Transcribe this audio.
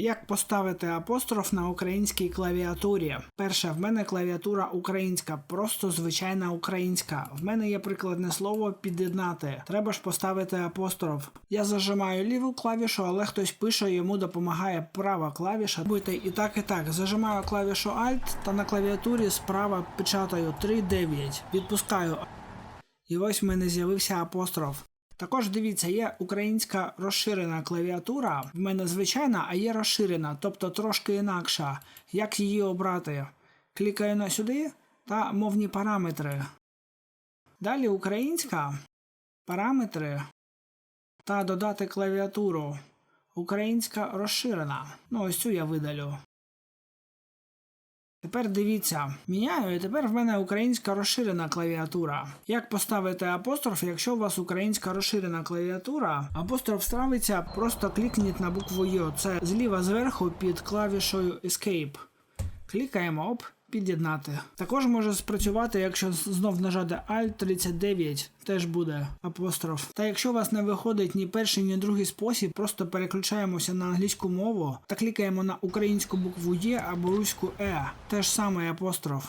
Як поставити апостроф на українській клавіатурі? Перше, в мене клавіатура українська, просто звичайна українська. В мене є прикладне слово під'єднати. Треба ж поставити апостроф. Я зажимаю ліву клавішу, але хтось пише, йому допомагає права клавіша. Будьте і так, і так. Зажимаю клавішу Alt та на клавіатурі справа печатаю 3.9. Відпускаю. І ось в мене з'явився апостроф. Також дивіться, є українська розширена клавіатура. В мене звичайна, а є розширена, тобто трошки інакша. Як її обрати? Клікаю на сюди та мовні параметри. Далі українська, параметри та додати клавіатуру. Українська розширена. Ну, ось цю я видалю. Тепер дивіться, міняю, і тепер в мене українська розширена клавіатура. Як поставити апостроф, якщо у вас українська розширена клавіатура, апостроф ставиться, просто клікніть на букву Йо. Це зліва зверху під клавішою Escape. Клікаємо оп, під'єднати. Також може спрацювати, якщо знов нажати Alt 39, теж буде апостроф. Та якщо у вас не виходить ні перший, ні другий спосіб, просто переключаємося на англійську мову та клікаємо на українську букву Є або руську Е. Теж саме апостроф.